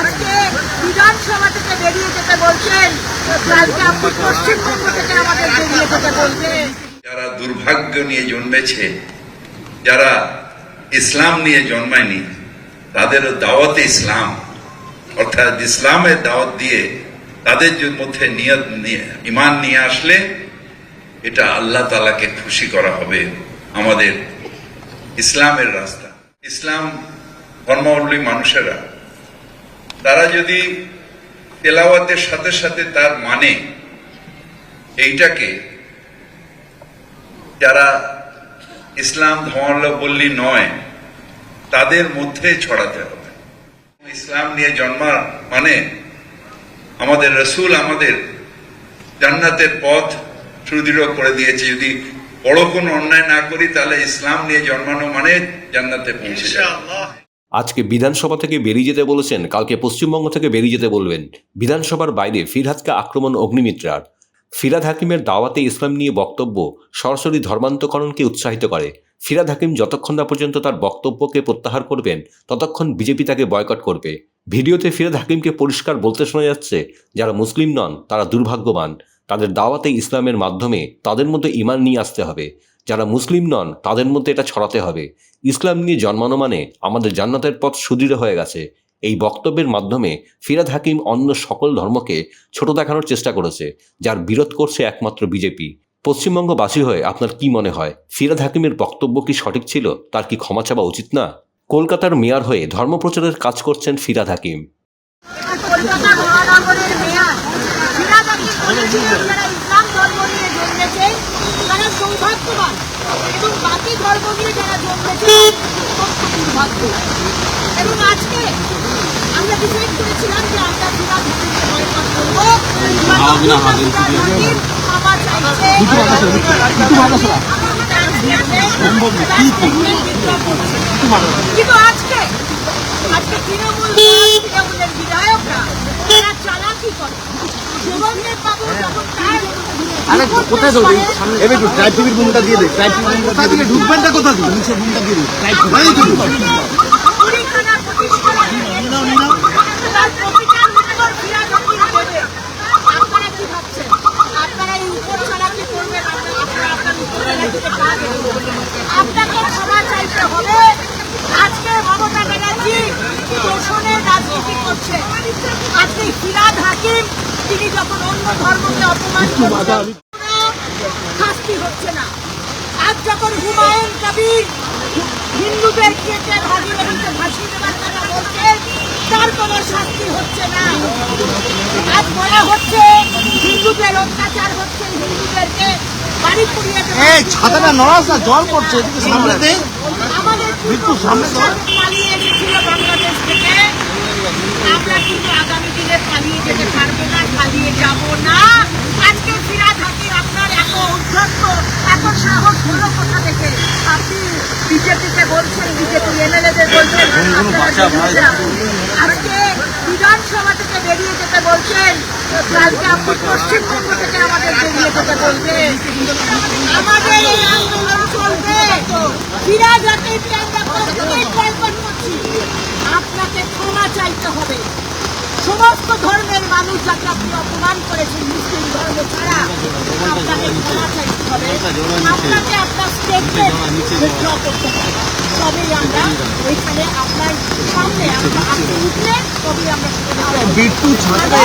আজকে বিধানসভা থেকে বেরিয়ে যেতে বলছেন, কালকে আপনি পশ্চিমবঙ্গ থেকে আমাদের বেরিয়ে যেতে বলবেন। যারা দুর্ভাগ্য নিয়ে জন্মেছে, যারা ইসলাম নিয়ে জন্মায়নি, তাদেরও দাওয়াতে ইসলাম, অর্থাৎ ইসলামের দাওয়াত দিয়ে তাদের মধ্যে নিয়ত নিয়ে, ইমান নিয়ে আসলে এটা আল্লাহ তালাকে খুশি করা হবে আমাদের ইসলামের রাস্তা। ইসলাম ধর্মাবলম্বী মানুষেরা তারা যদি তেলাওয়াতের সাথে সাথে তার মানে এইটাকে যারা ইসলাম ধর্মাবলম্বী নয়, তাদের মধ্যে ছড়াতে হবে। ইসলাম নিয়ে জন্মার মানে আমাদের রসুল আমাদের জান্নাতের পথ সুদৃঢ় করে দিয়েছে। যদি বড় কোনো অন্যায় না করি, তাহলে ইসলাম নিয়ে জন্মানো মানে জান্নাতে পৌঁছে যাওয়া আজকে বিধানসভা থেকে বেরিয়ে যেতে বলেছেন, কালকে পশ্চিমবঙ্গ থেকে বেরিয়ে যেতে বলবেন। বিধানসভার বাইরে ফিরহাদকে আক্রমণ অগ্নিমিত্রার। ফিরাদ হাকিমের দাওয়াতে ইসলাম নিয়ে বক্তব্য সরাসরি ধর্মান্তকরণকে উৎসাহিত করে। ফিরাদ হাকিম যতক্ষণ না পর্যন্ত তার বক্তব্যকে প্রত্যাহার করবেন, ততক্ষণ বিজেপি তাকে বয়কট করবে। ভিডিওতে ফিরাদ হাকিমকে পরিষ্কার বলতে শোনা যাচ্ছে, যারা মুসলিম নন, তারা দুর্ভাগ্যবান। তাদের দাওয়াতে ইসলামের মাধ্যমে তাদের মধ্যে ইমান নিয়ে আসতে হবে। যারা মুসলিম নন, তাদের মধ্যে এটা ছড়াতে হবে। ইসলাম নিয়ে জন্মানো মানে আমাদের জান্নাতের পথ সুদৃঢ় হয়ে গেছে। এই বক্তব্যের মাধ্যমে ফিরাদ হাকিম অন্য সকল ধর্মকে ছোট দেখানোর চেষ্টা করেছে, যার বিরোধ করছে একমাত্র বিজেপি। পশ্চিমবঙ্গবাসী হয়ে আপনার কি মনে হয়? ফিরাদ হাকিমের বক্তব্য কি সঠিক ছিল? তার কি ক্ষমা চাওয়া উচিত না? কলকাতার মেয়র হয়ে ধর্মপ্রচারের কাজ করছেন ফিরাদ হাকিম। হাকিম বলেছিলেন যারা ইসলাম ধর্ম নিয়ে জন্মেছে তারা সৌভাগ্যবান এবং বাকি ধর্ম নিয়ে যারা জন্মেছে দুর্ভাগ্য এবং আজকে আমরা ডিসাইড করেছিলাম যে আমরা ফিরাদ হাকিমকে বয়কট করব ক্ষমা চাইছে কিন্তু আজকে আজকে তৃণমূল তৃণমূলের বিধায়করা তারা চালাকি করে যুবকদের বাবু যখন তার আরে কোথায় যাব? এই একটু ড্রাইভ টিভির রুমটা দিয়ে দে ড্রাইভ টিভির কোথা নিচে দিয়ে ড্রাইভ আপনাকে ক্ষমা চাইতে হবে। আজকে মমতা ব্যানার্জি দোষণের রাজনীতি করছে। আজকে ফিরাদ হাকিম তিনি যখন অন্য ধর্মকে অপমান করছেন শাস্তি হচ্ছে না। আজ যখন হুমায়ুন কবির হিন্দুদের কেটে ভাগিরথীতে ভাসিয়ে দেওয়ার কথা বলছেন তার কোনো শাস্তি হচ্ছে না। আজ বলা হচ্ছে হিন্দুদের অত্যাচার হচ্ছে হিন্দুদেরকে বাড়ি পুড়িয়ে এই ছাতাটা নড়াস না জল পড়ছে এদিকে সামনে দে। আমাদের সামনে পালিয়ে এসেছিল বাংলাদেশ থেকে। আমরা কিন্তু আগামী দিনে পালিয়ে যেতে পারব না পালিয়ে যাব না। আজকে ফিরাদ হাকিম আপনার এত উদ্ধত্ত এত সাহস হলো কোথা থেকে? আপনি বিজেপিকে বলছেন বিজেপি এমএলএদের বলছেন। আজকে বিধানসভা থেকে বেরিয়ে যেতে বলছেন কালকে আপনি পশ্চিমবঙ্গ থেকে আমাদের বেরিয়ে যেতে বলবেন। আমাদের এই আন্দোলন চলবে। ফিরাজ হাকিমকে আমরা বয়কট করছি আপনাকে ক্ষমা চাইতে হবে সমস্ত ধর্মের মানুষ যাকে আপনি অপমান করেছেন মুসলিম ধর্ম ছাড়া আপনাকে ক্ষমা চাইতে হবে। আপনাকে আপনার স্টেটমেন্ট উইথড্র করতে হবে। তবেই আমরা ওইখানে আপনার সামনে আমরা আপনি উঠলে তবেই আমরা বিট্টু ছাতাটা